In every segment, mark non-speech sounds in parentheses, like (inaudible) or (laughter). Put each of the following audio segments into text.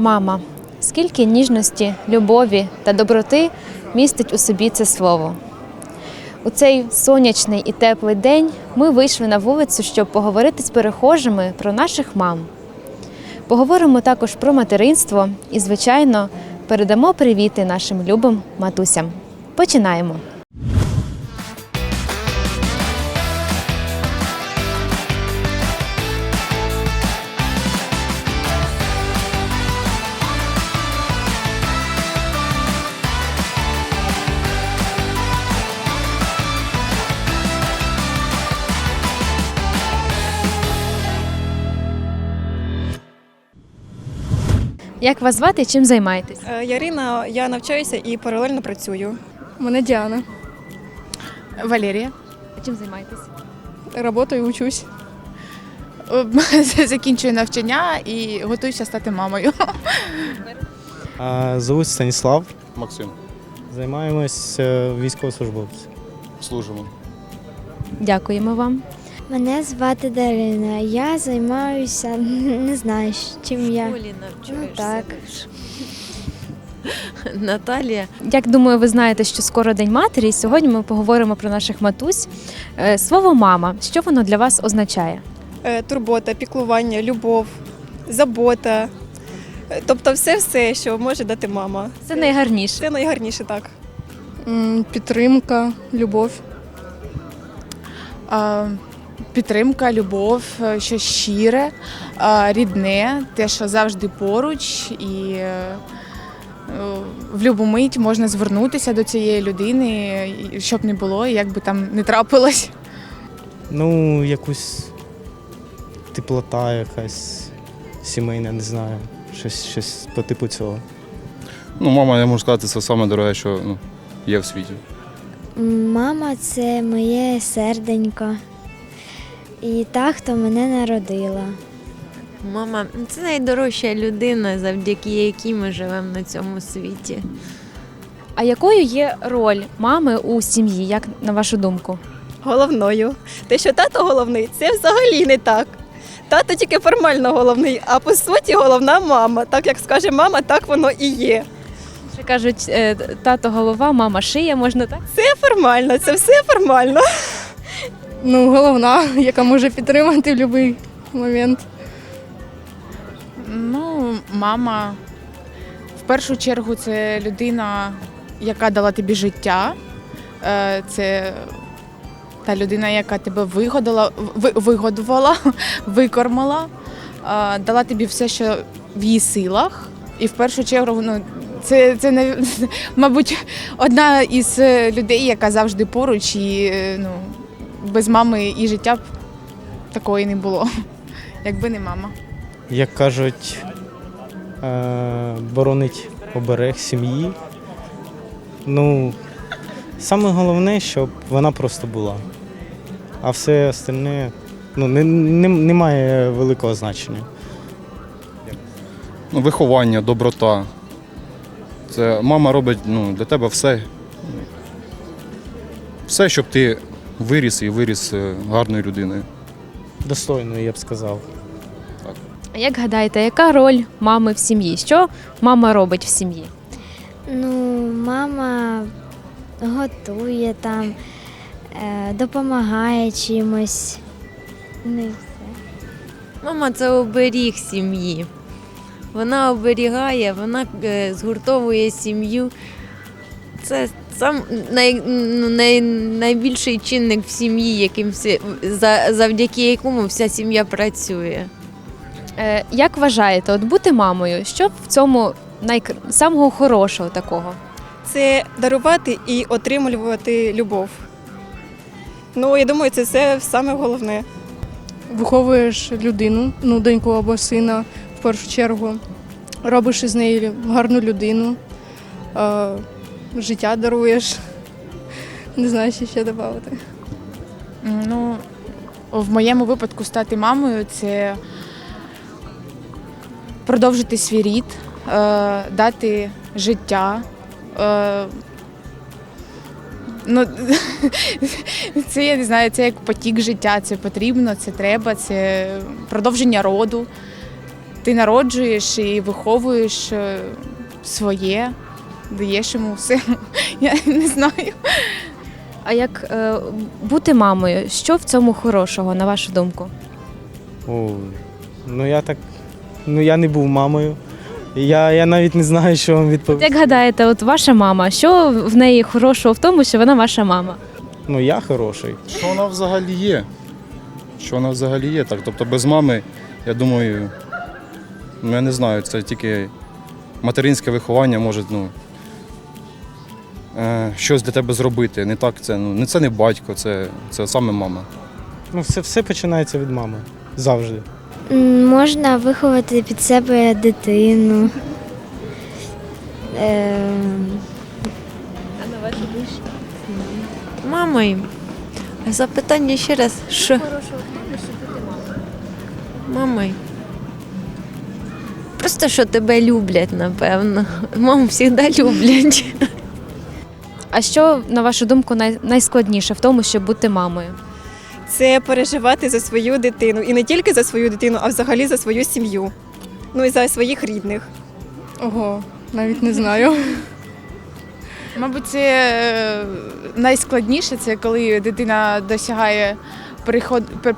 Мама. Скільки ніжності, любові та доброти містить у собі це слово. У цей сонячний і теплий день ми вийшли на вулицю, щоб поговорити з перехожими про наших мам. Поговоримо також про материнство і, звичайно, передамо привіти нашим любим матусям. Починаємо. Як вас звати і чим займаєтесь? Е, Ярина, я навчаюся і паралельно працюю. Мене Діана. Валерія. А Чим займаєтесь? Работаю, учусь. (laughs) Закінчую навчання і готуюся стати мамою. А, Звуть Станіслав. Максим, Займаємось е, військовослужбовцем. служимо. Дякуємо вам. Мене звати Дарина. Я займаюся, (laughs) не знаю, чим я. школі Ну так. (laughs) Наталія. Як думаю, ви знаєте, що скоро День матері, і сьогодні ми поговоримо про наших матусь. Е, Слово мама, що воно для вас означає? Е, Турбота, піклування, любов, забота. Е, Тобто все, все, що може дати мама. Це найгарніше. Це найгарніше так. Підтримка, любов. Підтримка, любов, е, що щире, рідне, те, що завжди поруч, і е, в будь-яку мить можна звернутися до цієї людини, щоб не було, як би там не трапилось. Ну, якусь теплота якась сімейна, не знаю. Щось, щось по типу цього. Ну, мама, я можу сказати, це саме дороге, що ну, є в світі. Мама це моє серденько. І та, хто мене народила. Мама це найдорожча людина, завдяки якій ми живемо на цьому світі. А якою є роль мами у сім'ї, як на вашу думку? Головною. Те, що тато головний, це взагалі не так. Тато тільки формально головний, а по суті головна мама. Так як скаже мама, так воно і є. Ще кажуть, е, тато голова, мама шия, можна так? Це формально, це все формально. Ну, головна, (laughs) яка може підтримати в будь-який момент. Ну, мама в першу чергу це людина, яка дала тобі життя. Е, Це та людина, яка тебе вигодила, вигодувала, (laughs) викормила, е, дала тобі все, що в її силах. І в першу чергу, ну, це, це (laughs) мабуть, одна із е, людей, яка завжди поруч, і ну, без мами і життя б такої не було, якби не мама. Як кажуть, е, боронить оберег сім'ї. Ну, саме головне, щоб вона просто була. А все остальне ну, не, не, не має великого значення. Ну, виховання, доброта. Це мама робить ну, для тебе все. Все, щоб ти виріс і виріс е, гарною людиною. Достойно, я б сказав. А як гадаєте, яка роль мами в сім'ї? Що мама робить в сім'ї? Ну, мама готує там, е, допомагає чимось. Ну, все. Мама це оберіг сім'ї. Вона оберігає, вона е, згуртовує сім'ю. Це сам най, ну, най, найбільший чинник в сім'ї, яким всі, за, завдяки якому вся сім'я працює. Е, Як вважаєте, от бути мамою, що в цьому найк... самого хорошого такого? Це дарувати і отримувати любов. Ну, я думаю, це все саме головне. Виховуєш людину, ну, доньку або сина в першу чергу. Робиш із неї гарну людину, е, життя даруєш. Не знаю, що ще додати. Ну, в моєму випадку стати мамою це продовжити свій рід, е, дати життя. Е, ну, (laughs) це я не знаю, це як потік життя, це потрібно, це треба, це продовження роду. ти народжуєш і виховуєш е, своє, даєш йому все. (laughs) Я не знаю. А як е, бути мамою? Що в цьому хорошого, на вашу думку? О, ну я так. Ну я не був мамою. Я, я навіть не знаю, що вам відповісти. Як гадаєте, от ваша мама, що в неї хорошого в тому, що вона ваша мама? Ну я хороший. Що вона взагалі є? Що вона взагалі є? Так, тобто без мами, я думаю, ну я не знаю, це тільки материнське виховання може ну, щось для тебе зробити. Не так це, ну, не це не батько, це, це саме мама. Ну, все, все починається від мами. Завжди. Можна виховати під себе дитину. Ем, Мамою. Запитання ще раз. Що? Мамою. Просто що тебе люблять, напевно. Маму завжди люблять. А що, на вашу думку, найскладніше в тому, щоб бути мамою? Це переживати за свою дитину. І не тільки за свою дитину, а взагалі за свою сім'ю. Ну і за своїх рідних. Ого, навіть не знаю. Мабуть, це е, найскладніше, це коли дитина досягає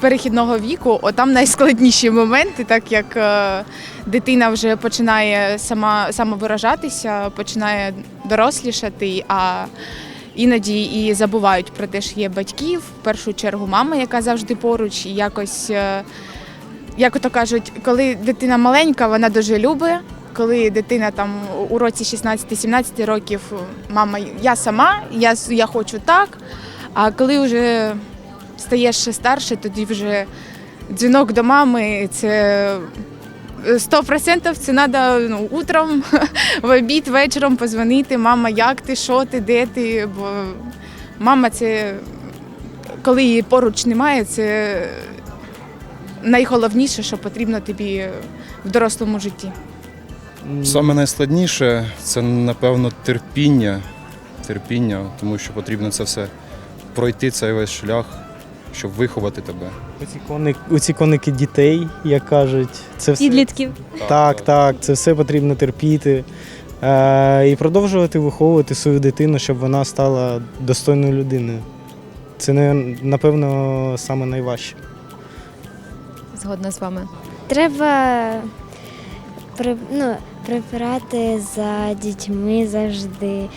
перехідного віку. Отам найскладніші моменти, так як е, дитина вже починає сама самовиражатися, починає дорослішати, а іноді і забувають про те, що є батьків, в першу чергу мама, яка завжди поруч, і якось. е, Як ото кажуть, коли дитина маленька, вона дуже любить. Коли дитина там у році 16-17 років, мама, я сама, я, я хочу так. А коли вже стаєш ще старше, тоді вже дзвінок до мами це 100% це треба ну, утром, (laughs) в обід, вечором позвонити. Мама, як ти, що ти, де ти? Бо мама це коли її поруч немає, це найголовніше, що потрібно тобі в дорослому житті. Саме найскладніше це, напевно, терпіння. Терпіння, тому що потрібно це все пройти цей весь шлях, щоб виховати тебе. Оці коники, оці коники дітей, як кажуть, це все. Підлітків. Так, так, це все потрібно терпіти. Е, і продовжувати виховувати свою дитину, щоб вона стала достойною людиною. Це, не- напевно, саме найважче. Згодна з вами. Треба при, ну, прибирати за дітьми завжди.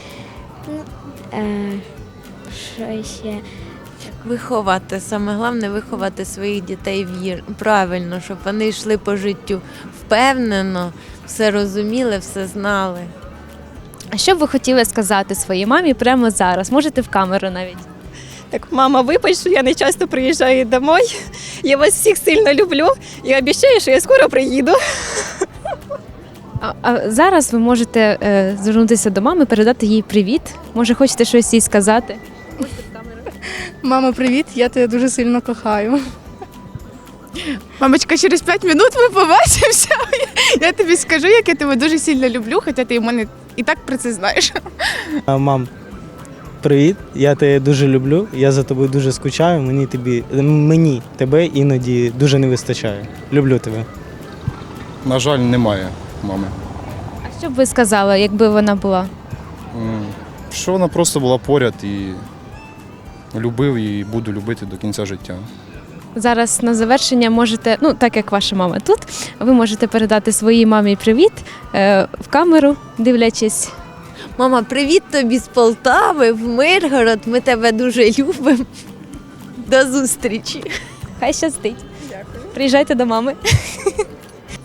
Ну, е, що ще? Виховати. Саме головне виховати своїх дітей вір... правильно, щоб вони йшли по життю впевнено, все розуміли, все знали. А що б ви хотіли сказати своїй мамі прямо зараз? Можете в камеру навіть. Так, мама, вибач, що я не часто приїжджаю домой. Я вас всіх сильно люблю і обіцяю, що я скоро приїду. А, а зараз ви можете е, звернутися до мами, передати їй привіт. Може, хочете щось їй сказати? Мама, привіт, я тебе дуже сильно кохаю. Мамочка, через 5 минут ми побачимося. (laughs) Я тобі скажу, як я тебе дуже сильно люблю, хоча ти в мене і так про це знаєш. А, Мам, привіт, я тебе дуже люблю, я за тобою дуже скучаю, мені, тобі, мені тебе іноді дуже не вистачає. Люблю тебе. На жаль, немає мами. А що б ви сказали, якби вона була? Що вона просто була поряд і любив і буду любити до кінця життя. Зараз на завершення можете, ну так як ваша мама тут, ви можете передати своїй мамі привіт е, в камеру, дивлячись. Мама, привіт тобі з Полтави, в Миргород. Ми тебе дуже любимо. До зустрічі. Хай щастить. Дякую. Приїжджайте до мами.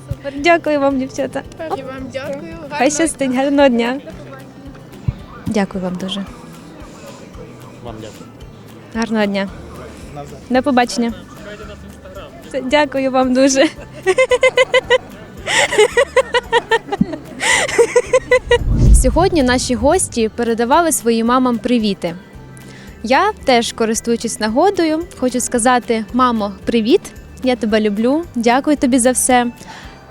Супер, дякую вам, дівчата. Пані вам дякую. Хай щастить, гарного дня. Дякую вам дуже. Вам дякую. Гарного дня. До побачення. Дякую вам дуже. Сьогодні наші гості передавали своїм мамам привіти. Я теж користуючись нагодою, хочу сказати: мамо, привіт! Я тебе люблю, дякую тобі за все.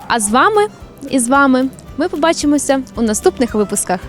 А з вами і з вами ми побачимося у наступних випусках.